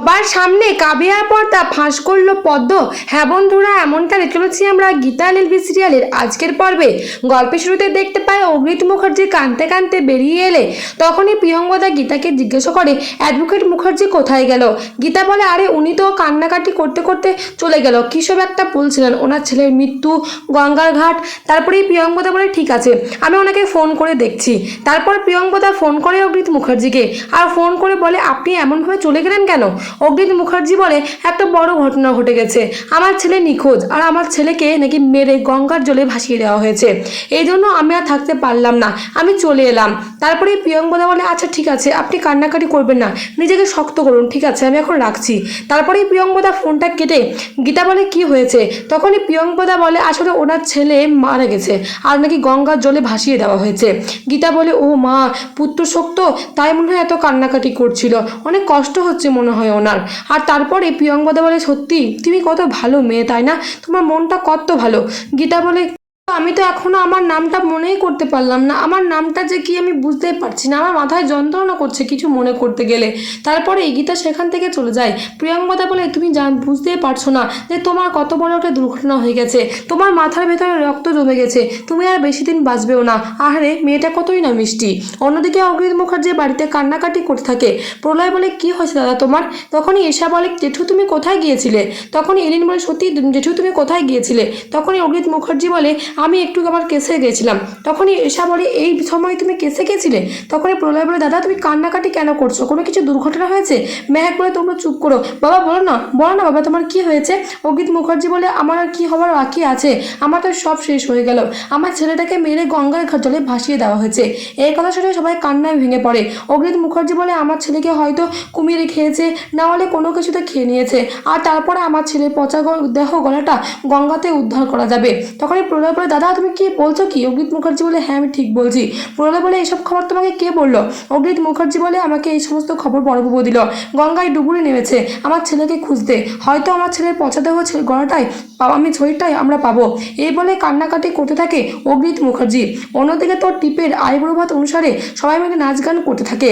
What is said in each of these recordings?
সবার সামনে কাবিয়ার পর্দা ফাঁস করল পদ্ম। হ্যাঁ বন্ধুরা, এমনটা পাচ্ছি আমরা গীতা এলবি সিরিয়ালের আজকের পর্বে। গল্পের শুরুতে দেখতে পাই অগ্রিত মুখার্জি কানতে কানতে বেরিয়ে এলে। তখনই প্রিয়ঙ্গদা গীতাকে জিজ্ঞাসা করে, অ্যাডভোকেট মুখার্জি কোথায় গেল? গীতা বলে, আরে, উনি তো কান্নাকাটি করতে করতে চলে গেল। কিসব একটা বলছিলেন? ওনার ছেলের মৃত্যু, গঙ্গার ঘাট। তারপরেই প্রিয়ঙ্গদা বলে, ঠিক আছে, আমি ওনাকে ফোন করে দেখছি। তারপর প্রিয়ঙ্গদা ফোন করে অগ্রিত মুখার্জিকে। আর ফোন করে বলে, আপনি এমনভাবে চলে গেলেন কেন? অগ্রিত মুখার্জি বলে, একটা বড় ঘটনা ঘটে গেছে। আমার ছেলে নিখোঁজ আর আমার ছেলেকে নাকি মেরে গঙ্গার জলে ভাসিয়ে দেওয়া হয়েছে। এই জন্য আমি আর থাকতে পারলাম না। আমি চলে এলাম। তারপরে প্রিয়ঙ্গদা বলে আচ্ছা ঠিক আছে, আপনি কান্নাকাটি করবেন না। নিজেকে শক্ত করুন, ঠিক আছে, আমি এখন রাখছি। তারপরেই প্রিয়ঙ্গদা ফোনটা কেটে, গীতা বলে, কি হয়েছে? তখনই প্রিয়ঙ্গদা বলে, আসলে ওনার ছেলে মারা গেছে আর নাকি গঙ্গার জলে ভাসিয়ে দেওয়া হয়েছে। গীতা বলে, ও মা, পুত্র শক্ত, তাই মনে হয় এত কান্নাকাটি করছিল। অনেক কষ্ট হচ্ছে মনে হয় ওনার আর তারপরে প্রিয়ঙ্গদা বলে, সত্যি, তুমি কত ভালো মেয়ে, তাই না? তোমার মনটা কত ভালো। গীতা বলে আমি তো এখনও আমার নামটা মনেই করতে পারলাম না। আমার নামটা যে কি আমি বুঝতেই পারছি না। আমার মাথায় যন্ত্রণা করছে কিছু মনে করতে গেলে। তারপরে এই গীতা সেখান থেকে চলে যায়। প্রিয়ঙ্গদা বলে, তুমি জান, বুঝতেই পারছ না যে তোমার কত বড় একটা দুর্ঘটনা হয়ে গেছে। তোমার মাথার ভেতরে রক্ত জমে গেছে। তুমি আর বেশি দিন বাঁচবেও না। আহারে, মেয়েটা কতই না মিষ্টি। অন্যদিকে অগ্রিত মুখার্জি বাড়িতে কান্নাকাটি করতে থাকে। প্রলয় বলে, কি হয়েছে দাদা তোমার? তখনই এসা বলে, জেঠু, তুমি কোথায় গিয়েছিলে? তখনই এলিন বলে, সত্যি, জেঠু, তুমি কোথায় গিয়েছিলে? তখনই অগ্রিত মুখার্জি বলে আমি একটু আমার কেসে গেছিলাম। তখনই এসা বলে, এই সময় তুমি কেসে গেছিলে? তখনই প্রলয় বলে, দাদা, তুমি কান্নাকাটি কেন করছ? কোনো কিছু দুর্ঘটনা হয়েছে? মেহেক বলে, তোমরা চুপ করো। বাবা, বলো না বলো না বাবা, তোমার কি হয়েছে? অগ্রিত মুখার্জি বলে, আমার আর কি হবার বাকি আছে? আমার তো সব শেষ হয়ে গেল। আমার ছেলেটাকে মেরে গঙ্গার জলে ভাসিয়ে দেওয়া হয়েছে। এই কথা শুনে সবাই কান্নায় ভেঙে পড়ে। অগ্রিত মুখার্জি বলে, আমার ছেলেকে হয়তো কুমিরে খেয়েছে, না হলে কোনো কিছুতে খেয়ে নিয়েছে। আর তারপরে আমার ছেলের পচা দেহ গলাটা গঙ্গাতে উদ্ধার করা যাবে। তখনই প্রলয় দাদা, তুমি কি বলছো কি? অগ্রিত মুখার্জি বলে হ্যাঁ আমি ঠিক বলছি। প্রলয় বলে এসব খবর তোমাকে কে বলল? অগ্রিত মুখার্জি বলে, আমাকে এই সমস্ত খবর বড়বাবু দিল। গঙ্গায় ডুবুরে নেমেছে। আমার ছেলেকে খুঁজতে। হয়তো আমার ছেলের পচা দেহ ছেলে গলাটাই আমি শরীরটাই আমরা পাবো। এই বলে কান্নাকাটি করতে থাকে অগ্রিত মুখার্জি। অন্যদিকে তোর টিপের আয়ুর্ভাত অনুসারে সবাই মিলে নাচ গান করতে থাকে।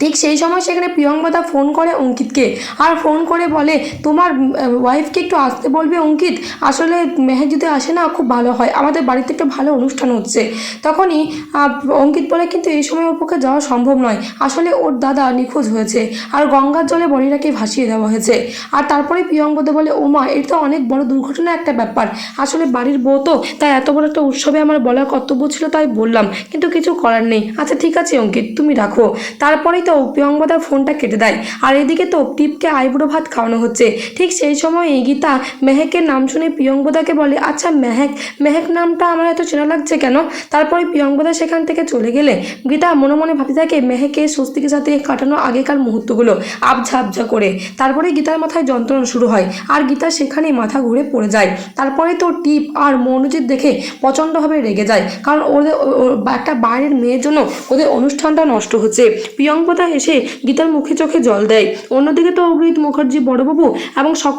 ঠিক সেই সময় সেখানে প্রিয়ঙ্গদা ফোন করে অঙ্কিতকে আর ফোন করে বলে, তোমার ওয়াইফকে একটু আসতে বলবে অঙ্কিত? আসলে মেহের যদি আসে না, খুব ভালো হয়। আমাদের বাড়িতে একটা ভালো অনুষ্ঠান হচ্ছে। তখনই অঙ্কিত বলে, কিন্তু এই সময় ওর পক্ষে যাওয়া সম্ভব নয়। আসলে ওর দাদা নিখোঁজ হয়েছে আর গঙ্গার জলে বডিটাকে ভাসিয়ে দেওয়া হয়েছে। আর তারপরে প্রিয়ঙ্গদা বলে ওমা এটা তো অনেক বড় দুর্ঘটনা একটা ব্যাপার। আসলে বাড়ির বউ তো, তাই এত বড় একটা উৎসবে আমার বলার কর্তব্য ছিল তাই বললাম। কিন্তু কিছু করার নেই। আচ্ছা ঠিক আছে অঙ্কিত, তুমি রাখো। তারপরেই তো প্রিয়ঙ্গদার ফোনটা কেটে দেয়। আর এদিকে তো টিপকে আইবুড়ো ভাত খাওয়ানো হচ্ছে। ঠিক সেই সময় গীতা মেহেকের নাম শুনে প্রিয়ঙ্গদাকে বলে আচ্ছা মেহেক মেহেক নামটা আমার এত চেনা লাগছে কেন? তারপরে প্রিয়ঙ্গদা সেখান থেকে চলে গেলে। গীতা মনে মনে ভাবতে থাকে, মেহেকে স্বস্তিকের সাথে কাটানো আগেকার মুহূর্তগুলো আবঝা আবঝা করে। তারপরে গীতার মাথায় যন্ত্রণা শুরু হয়, আর গীতা সেখানেই মাথা ঘুরে পড়ে যায়। তারপরে তো টিপ আর মনোজিৎ দেখে প্রচণ্ডভাবে রেগে যায়, কারণ ওদের একটা বাইরের মেয়ের জন্য ওদের অনুষ্ঠানটা নষ্ট হচ্ছে। প্রিয়ঙ্কদা এসে গীতার মুখে চোখে জল দেয়। অন্যদিকে তো অগ্রিত মুখার্জি বড়বাবু এবং সক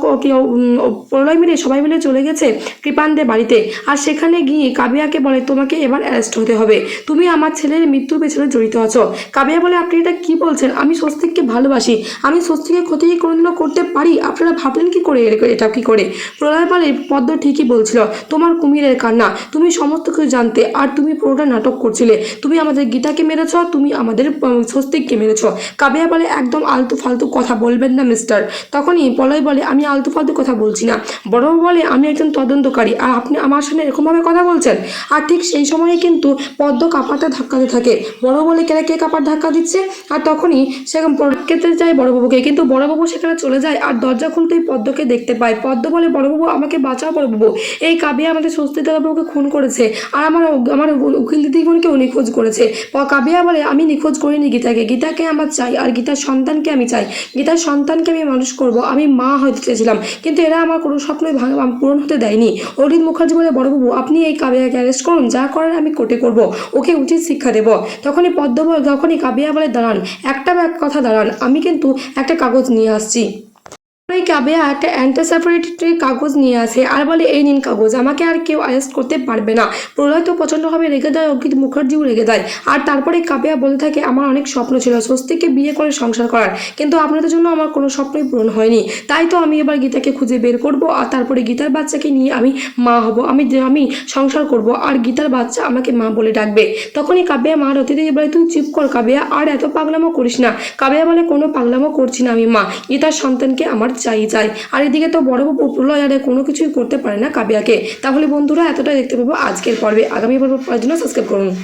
প্রলয় মিলে সবাই মিলে চলে গেছে কৃপানদের বাড়িতে। আর সেখানে গিয়ে কাবিয়াকে বলে তোমাকে এবার অ্যারেস্ট হতে হবে। তুমি আমার ছেলের মৃত্যুর পেছনে জড়িত আছো। কাবিয়া বলে আপনি এটা কি বলছেন? আমি স্বস্তিককে ভালোবাসি। আমি স্বস্তিকে ক্ষতি কোনোদিনও করতে পারি। আপনারা ভাবলেন কি করে এটা কি করে? প্রলয় বলে পদ্ম ঠিকই বলছিল তোমার কুমিরের কান্না। তুমি সমস্ত কিছু জানতে আর তুমি পুরোটা নাটক করছিলে। তুমি আমাদের গীতাকে মেরেছ তুমি আমাদের উম, স্বস্তিককে মেরেছ। কাবিয়া বলে, একদম আলতু ফালতু কথা বলবেন না মিস্টার তখনই পলয় বলে, আমি আলতু ফালতু কথা বলছি না। বড়বাবু বলে, আমি একজন তদন্তকারী, আর আপনি আমার সামনে এরকমভাবে কথা বলছেন? আর ঠিক সেই সময়ে কিন্তু পদ্ম কাপারটা ধাক্কাতে থাকে। বড় বলে, কেন কে কাপার ধাক্কা দিচ্ছে? আর তখনই সেখানে কেটে যায় বড়বাবুকে কিন্তু বড়বাবু সেখানে চলে যায় আর দরজা খুলতেই পদ্মকে দেখতে পায়। পদ্ম বলে বড়বাবু আমাকে বাঁচাও বড়বাবু এই কাবিয়া আমাদের স্বস্তি দাদাবাবুকে খুন করেছে, আর আমার আমার উকিল দিদিগুণকে ও নিখোঁজ করেছে। কাবিয়া বলে, আমি নিখোঁজ করিনি গীতাকে। গীতাকে আমার চাই আর গীতার সন্তানকে আমি চাই। গীতার সন্তানকে আমি মানুষ করব, আমি মা হতে চেয়েছিলাম। কিন্তু এরা আমার কোনো স্বপ্নই পূরণ হতে দেয়নি। অরিত মুখার্জি বলে বড়বাবু আপনি এই কাবিয়াকে অ্যারেস্ট করুন, যা করার আমি কোটে করব। ওকে উচিত শিক্ষা দেব। তখনই পদ্ম তখনই কাবিয়া বলে, দাঁড়ান, একটা কথা দাঁড়ান। আমি কিন্তু একটা কাগজ নিয়ে আসছি। এই কাবিয়া একটা অ্যান্টিসেপারেটরি কাগজ নিয়ে আসে। আর বলে, এই নিন কাগজ, আমাকে আর কেউ অ্যারেস্ট করতে পারবে না। প্রলয় তো প্রচণ্ডভাবে রেগে দেয় অঙ্কিত মুখার্জিও রেগে দেয় আর তারপরে কাবিয়া বলতে থাকে, আমার অনেক স্বপ্ন ছিল, স্বস্তিকে বিয়ে করে সংসার করার, কিন্তু আপনাদের জন্য আমার কোনো স্বপ্নই পূরণ হয়নি। তাই তো আমি এবার গীতাকে খুঁজে বের করব, আর তারপরে গীতার বাচ্চাকে নিয়ে আমি মা হব, আমি আমি সংসার করব, আর গীতার বাচ্চা আমাকে মা বলে ডাকবে। তখনই কাবিয়া, মা রতিতে বলে তুই চুপ কর কাবিয়া, আর এত পাগলামো করিস না। কাবিয়া বলে, কোনো পাগলামো করছি না আমি, মা। গীতার সন্তানকে আমার চাই চাই আর এদিকে তো বড় বাবু প্রলয় আরে কোনো কিছুই করতে পারে না কাবিয়াকে। তাহলে বন্ধুরা এতটাই দেখতে পাবো আজকের পর্বে। আগামী পর্ব পড়ার জন্য সাবস্ক্রাইব করুন।